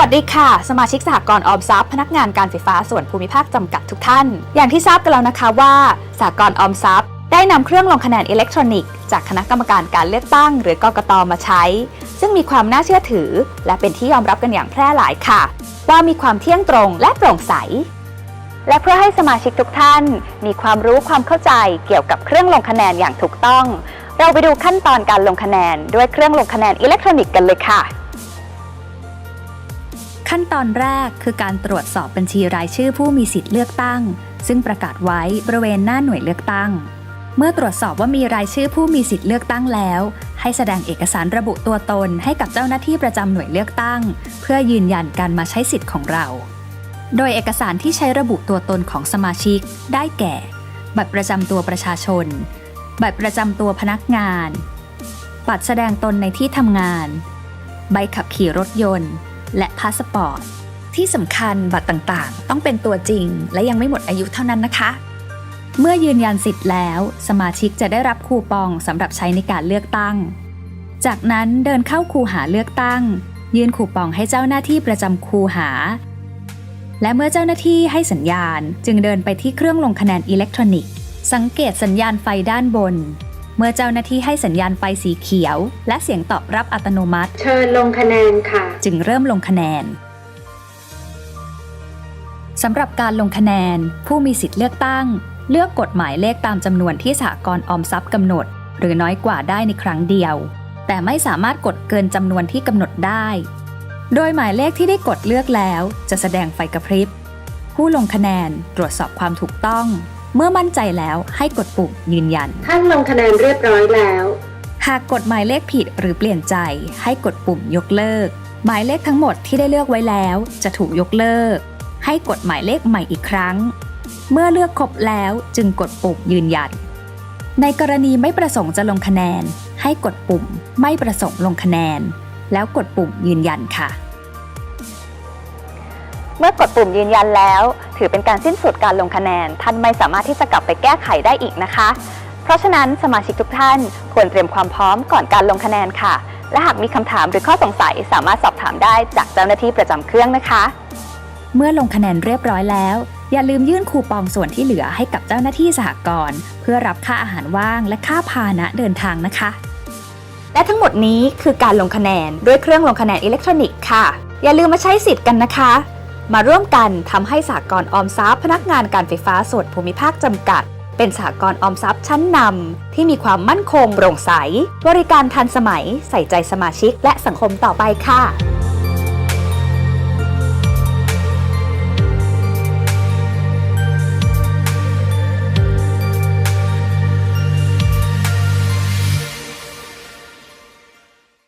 วัสดีค่ะ สมาชิกสหกรณ์ออมทรัพย์พนักงานการไฟฟ้าส่วนภูมิภาคจำกัดทุกท่าน อย่างที่ทราบกันแล้วนะคะว่าสหกรณ์ออมทรัพย์ ได้นำเครื่องลงคะแนนอิเล็กทรอนิกส์จากคณะกรรมการการเลือกตั้ง หรือกกตมาใช้ ซึ่งมีความน่าเชื่อถือ และเป็นที่ยอมรับกันอย่างแพร่หลายค่ะ ว่ามีความเที่ยงตรงและโปร่งใส และเพื่อให้สมาชิกทุกท่าน มีความรู้ความเข้าใจเกี่ยวกับเครื่องลงคะแนนอย่างถูกต้อง เราไปดูขั้นตอนการลงคะแนนด้วยเครื่องลงคะแนนอิเล็กทรอนิกส์กันเลยค่ะ ขั้นตอนแรกคือการตรวจสอบบัญชีรายชื่อผู้มีสิทธิ์เลือกตั้ง ซึ่งประกาศไว้บริเวณหน้าหน่วยเลือกตั้ง เมื่อตรวจสอบว่ามีรายชื่อผู้มีสิทธิ์เลือกตั้งแล้ว ให้แสดงเอกสารระบุตัวตนให้กับเจ้าหน้าที่ประจำหน่วยเลือกตั้ง เพื่อยืนยันการมาใช้สิทธิ์ของเรา โดยเอกสารที่ใช้ระบุตัวตนของสมาชิก ได้แก่ บัตรประจำตัวประชาชน บัตรประจำตัวพนักงาน บัตรแสดงตนในที่ทำงาน ใบขับขี่รถยนต์ และพาสปอร์ต ที่สำคัญบัตรต่างๆ ต้องเป็นตัวจริง และยังไม่หมดอายุเท่านั้นนะคะ เมื่อยืนยันสิทธิ์แล้ว สมาชิกจะได้รับคูปองสำหรับใช้ในการเลือกตั้ง จากนั้นเดินเข้าคูหาเลือกตั้ง ยื่นคูปองให้เจ้าหน้าที่ประจำคูหา และเมื่อเจ้าหน้าที่ให้สัญญาณ จึงเดินไปที่เครื่องลงคะแนนอิเล็กทรอนิกส์ สังเกตสัญญาณไฟด้านบน เมื่อเจ้าหน้าที่ให้สัญญาณไฟสีเขียว และเสียงตอบรับอัตโนมัติ เชิญลงคะแนนค่ะ จึงเริ่มลงคะแนนสำหรับการลงคะแนน ผู้มีสิทธิ์เลือกตั้ง เลือกกฎหมายเลขตามจำนวนที่สหกรณ์ออมทรัพย์กำหนด หรือน้อยกว่าได้ในครั้งเดียว แต่ไม่สามารถกดเกินจำนวนที่กำหนดได้ โดยหมายเลขที่ได้กดเลือกแล้ว จะแสดงไฟกระพริบ ผู้ลงคะแนนตรวจสอบความถูกต้อง เมื่อมั่นใจแล้วให้กดปุ่มยืนยัน ท่านลงคะแนนเรียบร้อยแล้ว หากกดหมายเลขผิดหรือเปลี่ยนใจ ให้กดปุ่มยกเลิก หมายเลขทั้งหมดที่ได้เลือกไว้แล้ว จะถูกยกเลิก ให้กดหมายเลขใหม่อีกครั้ง เมื่อเลือกครบแล้วจึงกดปุ่มยืนยัน ในกรณีไม่ประสงค์จะลงคะแนน ให้กดปุ่มไม่ประสงค์ลงคะแนน แล้วกดปุ่มยืนยันค่ะ เมื่อกดปุ่มยืนยันแล้ว ถือเป็นการสิ้นสุดการลงคะแนน ท่านไม่สามารถที่จะกลับไปแก้ไขได้อีกนะคะ เพราะฉะนั้นสมาชิกทุกท่านควรเตรียมความพร้อมก่อนการลงคะแนนค่ะ และหากมีคำถามหรือข้อสงสัยสามารถสอบถามได้จากเจ้าหน้าที่ประจำเครื่องนะคะ เมื่อลงคะแนนเรียบร้อยแล้ว อย่าลืมยื่นคูปองส่วนที่เหลือให้กับเจ้าหน้าที่สหกรณ์เพื่อรับค่าอาหารว่างและค่าพาหนะเดินทางนะคะ และทั้งหมดนี้คือการลงคะแนนด้วยเครื่องลงคะแนนอิเล็กทรอนิกส์ค่ะ อย่าลืมมาใช้สิทธิ์กันนะคะ มาร่วมกันทำให้สากลออมทรัพย์พนักงานการไฟฟ้าส่วนภูมิภาคจำกัด เป็นสากลออมทรัพย์ชั้นนำที่มีความมั่นคงโปร่งใส บริการทันสมัย ใส่ใจสมาชิก และสังคมต่อไปค่ะ